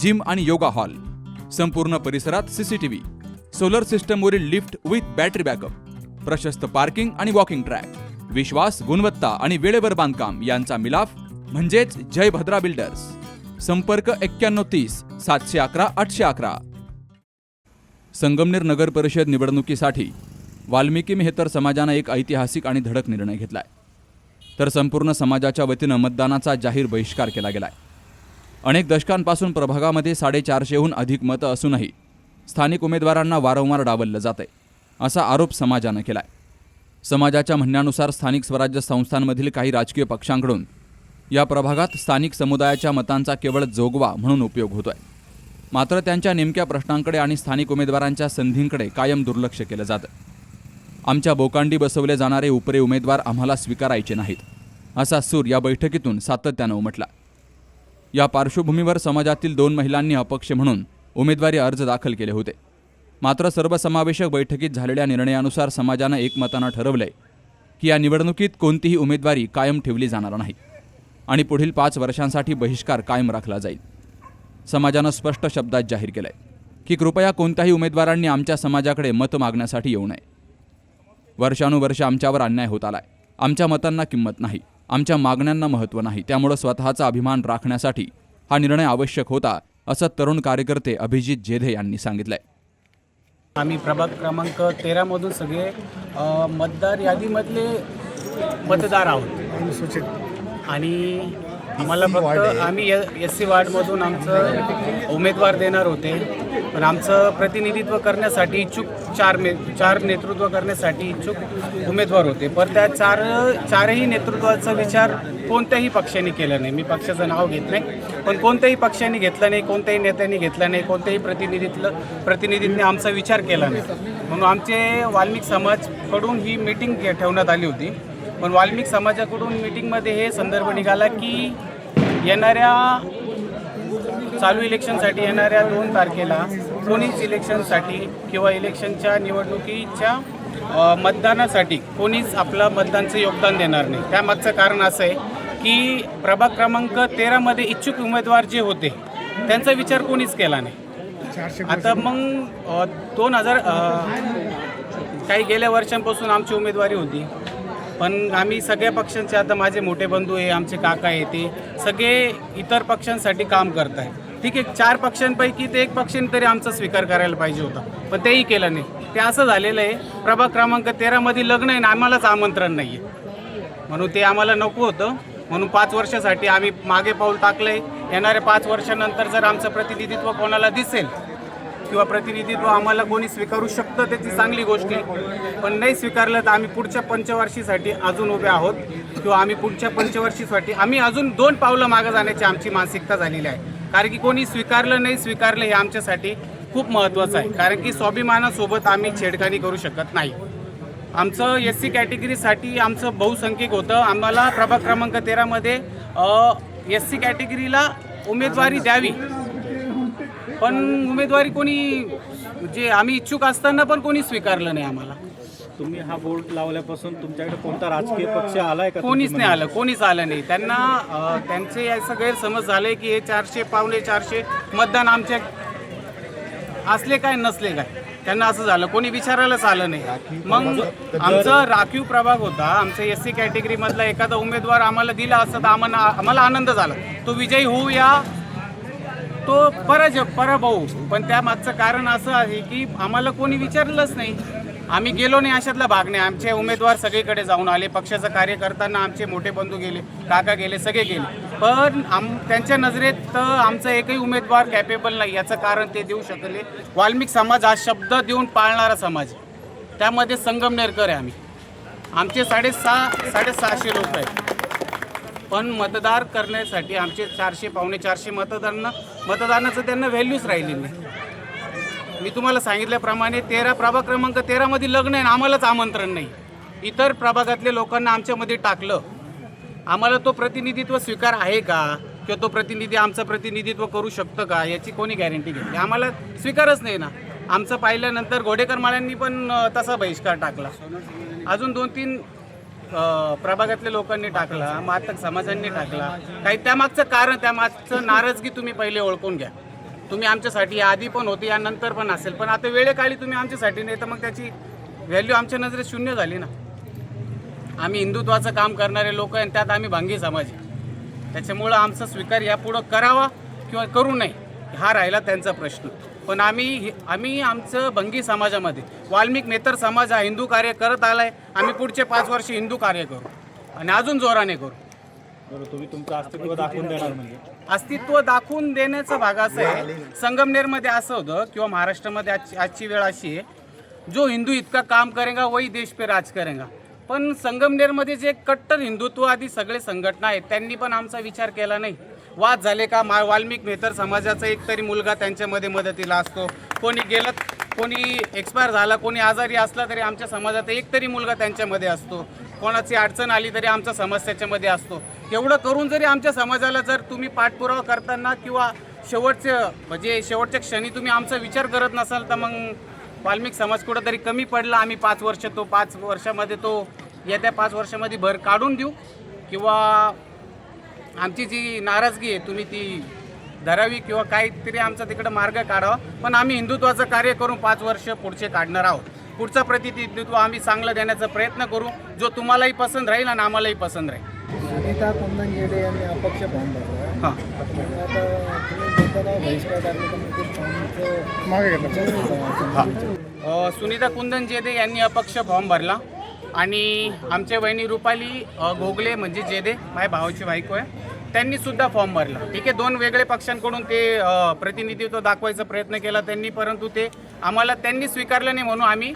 Gym आणि yoga hall. संपूर्ण परिसरात सीसीटीव्ही सोलर सिस्टमवरील लिफ्ट विथ बॅटरी बॅकअप प्रशस्त पार्किंग आणि वॉकिंग ट्रॅक विश्वास गुणवत्ता आणि वेळेवर बांधकाम यांचा मिलाफ म्हणजेच जय भद्रा बिल्डर्स संपर्क एक्क्याण्णव तीस सातशे अकरा आठशे अकरा. संगमनेर नगर परिषद निवडणुकीसाठी वाल्मिकी मेहतर समाजानं एक ऐतिहासिक आणि धडक निर्णय घेतलाय. तर संपूर्ण समाजाच्या वतीनं मतदानाचा जाहीर बहिष्कार केला गेलाय. अनेक दशकांपासून प्रभागामध्ये साडेचारशेहून अधिक मतं असूनही स्थानिक उमेदवारांना वारंवार डावललं जातंय असा आरोप समाजानं केलाय. समाजाच्या म्हणण्यानुसार स्थानिक स्वराज्य संस्थांमधील काही राजकीय पक्षांकडून या प्रभागात स्थानिक समुदायाच्या मतांचा केवळ जोगवा म्हणून उपयोग होतो आहे मात्र त्यांच्या नेमक्या प्रश्नांकडे आणि स्थानिक उमेदवारांच्या संधींकडे कायम दुर्लक्ष केलं जातं. आमच्या बोकांडी बसवले जाणारे उपरे उमेदवार आम्हाला स्वीकारायचे नाहीत असा सूर या बैठकीतून सातत्यानं उमटला. या पार्श्वभूमीवर समाजातील दोन महिलांनी अपक्ष म्हणून उमेदवारी अर्ज दाखल केले होते. मात्र सर्वसमावेशक बैठकीत झालेल्या निर्णयानुसार समाजानं एकमतानं ठरवलंय की या निवडणुकीत कोणतीही उमेदवारी कायम ठेवली जाणार नाही आणि पुढील पाच वर्षांसाठी बहिष्कार कायम राखला जाईल. समाजानं स्पष्ट शब्दात जाहीर केलंय की कृपया कोणत्याही उमेदवारांनी आमच्या समाजाकडे मत मागण्यासाठी येऊ नये. वर्षानुवर्ष आमच्यावर अन्याय होत आलाय. आमच्या मतांना किंमत नाही. आमच्या मागण्यांना महत्त्व नाही. त्यामुळं स्वतःचा अभिमान राखण्यासाठी हा निर्णय आवश्यक होता असं तरुण कार्यकर्ते अभिजित जेधे यांनी सांगितलंय. आम्ही प्रभाग क्रमांक तेरामधून सगळे मतदार यादीमधले मतदार आहोत. अनुसूचित. आणि आम्हाला फक्त आम्ही एस सी वार्डमधून आमचं उमेदवार देणार होते. पण आमचं प्रतिनिधित्व करण्यासाठी इच्छुक चार मे चार नेतृत्व करण्यासाठी इच्छुक उमेदवार होते. पण त्या चार चारही नेतृत्वाचा विचार कोणत्याही पक्षाने केला नाही. मी पक्षाचं नाव घेत नाही. पण कोणत्याही पक्षाने घेतलं नाही कोणत्याही नेत्यांनी घेतलं नाही कोणत्याही प्रतिनिधीतलं प्रतिनिधींनी आमचा विचार केला नाही. म्हणून आमचे वाल्मिक समाजकडून ही मीटिंग ठेवण्यात आली होती. पण वाल्मिक समाजाकडून मीटिंगमध्ये हे संदर्भ निघाला की येणाऱ्या चालू इलेक्शनसाठी येणाऱ्या दोन तारखेला कोणीच इलेक्शनसाठी किंवा इलेक्शनच्या निवडणुकीच्या मतदानासाठी कोणीच आपलं मतदानचं योगदान देणार नाही. त्यामागचं कारण असं आहे की प्रभाग क्रमांक तेरामध्ये इच्छुक उमेदवार जे होते त्यांचा विचार कोणीच केला नाही. आता मग दोन हजार काही गेल्या वर्षांपासून आमची उमेदवारी होती. पण आम्ही सगळ्या पक्षांचे आता माझे मोठे बंधू आहे आमचे काका आहे ते सगळे इतर पक्षांसाठी काम करत आहे ठीक आहे चार पक्षांपैकी ते एक पक्षाने तरी आमचा स्वीकार करायला पाहिजे होता. पण तेही केलं नाही. ते असं झालेलं आहे प्रभाग क्रमांक तेरामध्ये लग्न आहे ना आम्हालाच आमंत्रण नाही आहे म्हणून ते आम्हाला नको होतं. म्हणून पाच वर्षासाठी आम्ही मागे पाऊल टाकलंय. येणाऱ्या पाच वर्षानंतर जर आमचं प्रतिनिधित्व कोणाला दिसेल किंवा प्रतिनिधित्व आम्हाला कोणी स्वीकारू शकतं त्याची चांगली गोष्ट आहे. पण नाही स्वीकारलं तर आम्ही पुढच्या पंचवर्षीसाठी अजून उभे आहोत. किंवा आम्ही पुढच्या पंचवर्षीसाठी आम्ही अजून दोन पावलं मागं जाण्याची आमची मानसिकता झालेली आहे. कारण की कोणी स्वीकारलं नाही स्वीकारलं हे आमच्यासाठी खूप महत्त्वाचं आहे. कारण की स्वाभिमानासोबत आम्ही छेडखानी करू शकत नाही. आमचं एस सी कॅटेगरीसाठी आमचं बहुसंख्यक होतं. आम्हाला प्रभाग क्रमांक तेरामध्ये एस सी कॅटेगरीला उमेदवारी द्यावी. पण उमेदवारी कोणी जे आम्ही इच्छुक असताना पण कोणी स्वीकारलं नाही आम्हाला. तुम्ही हा बोर्ड लावल्यापासून तुमच्याकडे कोणता राजकीय पक्ष आलाय का कोणीच नाही आलं कोणीच आलं नाही. त्यांना अ, त्यांचे असं गैरसमज झाले की हे चारशे पावणे चारशे मतदान आमच्या असले काय नसले काय. त्यांना असं झालं कोणी विचारायलाच आलं नाही. मग आमचा राखीव प्रभाग होता. आमच्या एस सी कॅटेगरीमधला एखादा उमेदवार आम्हाला दिला असता तर आम्हाला आम्हाला आनंद झाला. तो विजयी होऊ या तो पराजय पराभाऊ. पण त्या मागचं कारण असं आहे की आम्हाला कोणी विचारलंच नाही. आम्ही गेलो नाही अशातला भाग नाही. आमचे उमेदवार सगळीकडे जाऊन आले. पक्षाचं कार्य करताना आमचे मोठे बंधू गेले काका गेले सगळे गेले. पण आम त्यांच्या नजरेत तर आमचा एकही उमेदवार कॅपेबल नाही. याचं कारण ते देऊ शकले. वाल्मिक समाज हा शब्द देऊन पाळणारा समाज त्यामध्ये संगमनेरकर आहे आम्ही. आमचे साडेसहा साडेसहाशे लोक आहेत. पण मतदार करण्यासाठी आमचे चारशे पावणे चारशे मतदारांना मतदानाचं त्यांना व्हॅल्यूच राहिली नाही मी तुम्हाला सांगितल्याप्रमाणे तेरा प्रभाग क्रमांक तेरामध्ये लग्न आहे आम्हालाच आमंत्रण नाही. इतर प्रभागातल्या लोकांना आमच्यामध्ये टाकलं. आम्हाला तो प्रतिनिधित्व स्वीकार आहे का? किंवा तो प्रतिनिधी आमचं प्रतिनिधित्व करू शकतं का? याची कोणी गॅरंटी घेतली आम्हाला स्वीकारच नाही ना. आमचं पाहिल्यानंतर घोडेकर माळ्यांनी पण तसा बहिष्कार टाकला. अजून दोन तीन प्रभागातल्या लोकांनी टाकला मातक समाजांनी टाकला. काही त्यामागचं कारण त्यामागचं नाराजगी तुम्ही पहिले ओळखून घ्या. तुम्ही आमच्यासाठी आधी पण होते यानंतर पण असेल. पण आता वेळेकाळी तुम्ही आमच्यासाठी नाही तर मग त्याची व्हॅल्यू आमच्या नजरेत शून्य झाली ना. आम्ही हिंदुत्वाचं काम करणारे लोक आहे आणि त्यात आम्ही भांगी समाज आहे. त्याच्यामुळं आमचा स्वीकार यापुढं करावा किंवा करू नये. हा राहिला त्यांचा प्रश्न. पण आम्ही आम्ही आमचं भंगी समाजामध्ये वाल्मिक नेतर समाज हा हिंदू कार्य करत आलाय आम्ही पुढचे पाच वर्ष हिंदू कार्य करू आणि अजून जोराने करू. बरं तुम्ही तुमचं अस्तित्व दाखवून देणार म्हणजे? अस्तित्व दाखवून देण्याचा भाग असा आहे संगमनेरमध्ये असं होतं किंवा महाराष्ट्रामध्ये आजची आजची वेळ अशी आहे जो हिंदू इतका काम करेगा वही देश पे राज करेगा. पण संगमनेरमध्ये जे कट्टर हिंदुत्ववादी सगळे संघटना आहेत त्यांनी पण आमचा विचार केला नाही. वाद झाले का? मा वाल्मिक मेहतर समाजाचा एक तरी मुलगा त्यांच्यामध्ये मदतीला असतो. कोणी गेलं कोणी एक्सपायर झाला कोणी आजारी असला तरी आमच्या समाजात एक तरी मुलगा त्यांच्यामध्ये असतो. कोणाची अडचण आली तरी आमचा समाज त्याच्यामध्ये असतो. एवढं करून जरी आमच्या समाजाला जर तुम्ही पाठपुरावा करताना किंवा शेवटचं म्हणजे शेवटच्या क्षणी तुम्ही आमचा विचार करत नसाल तर मग वाल्मिक समाज कुठंतरी कमी पडला. आम्ही पाच वर्ष तो पाच वर्षामध्ये तो येत्या पाच वर्षामध्ये भर काढून देऊ किंवा आमची जी नाराजगी आहे तुम्ही ती धरावी किंवा काहीतरी आमचा तिकडं मार्ग काढावा. पण आम्ही हिंदुत्वाचं कार्य करून पाच वर्ष पुढचे काढणार आहोत. पुढचं प्रतिनिधित्व आम्ही चांगलं देण्याचा प्रयत्न करू. जो तुम्हालाही पसंत राहील आणि आम्हालाही पसंत राहील. सुनीता कुंदन येडे यांनी अपक्ष फॉर्म भरला हां. सुनीता कुंदन जेदे यांनी अपक्ष फॉर्म भरला. आणि आमच्या वहिनी रुपाली गोगले म्हणजे जेदे माझ्या भावाची बायको आहे. त्यांनी सुद्धा फॉर्म भरला. ठीक आहे दोन वेगळे पक्षांकडून ते प्रतिनिधित्व दाखवायचा प्रयत्न केला त्यांनी परंतु ते आम्हाला त्यांनी स्वीकारलं नाही म्हणून आम्ही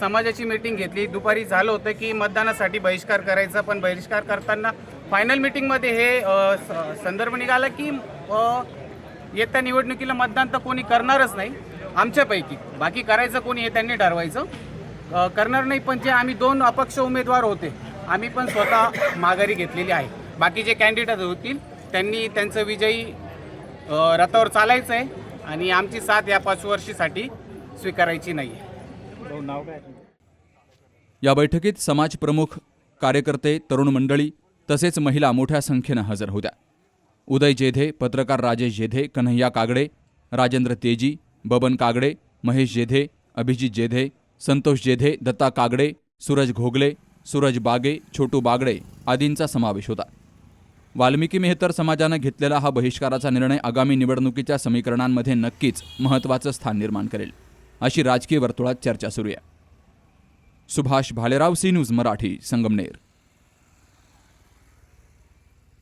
समाजाची मीटिंग घेतली. दुपारी झालं होतं की मतदानासाठी बहिष्कार करायचा पण बहिष्कार करताना फायनल मीटिंगमध्ये हे स- संदर्भ निघाला की येत्या निवडणुकीला मतदान तर कोणी करणारच नाही आमच्यापैकी. बाकी करायचं कोणी हे त्यांनी ठरवायचं. करणार नाही पण जे आम्ही दोन अपक्ष उमेदवार होते आम्ही पण स्वतः माघारी घेतलेली आहे. बाकी जे कॅन्डिडेट होतील त्यांनी त्यांचं विजयी रथावर चालायचं आहे आणि आमची साथ या पाच वर्षीसाठी स्वीकारायची नाही आहे या बैठकीत समाज प्रमुख कार्यकर्ते तरुण मंडळी तसेच महिला मोठ्या संख्येनं हजर होत्या. उदय जेधे पत्रकार राजेश जेधे कन्हैया कागडे राजेंद्र तेजी बबन कागडे महेश जेधे अभिजित जेधे संतोष जेधे दत्ता कागडे सूरज घोगले सूरज बागे छोटू बागडे आदींचा समावेश होता. वाल्मिकी मेहतर समाजानं घेतलेला हा बहिष्काराचा निर्णय आगामी निवडणुकीच्या समीकरणांमध्ये नक्कीच महत्त्वाचं स्थान निर्माण करेल अशी राजकीय वर्तुळात चर्चा सुरू आहे. Subhash Bhalerao C news Marathi Sangamner.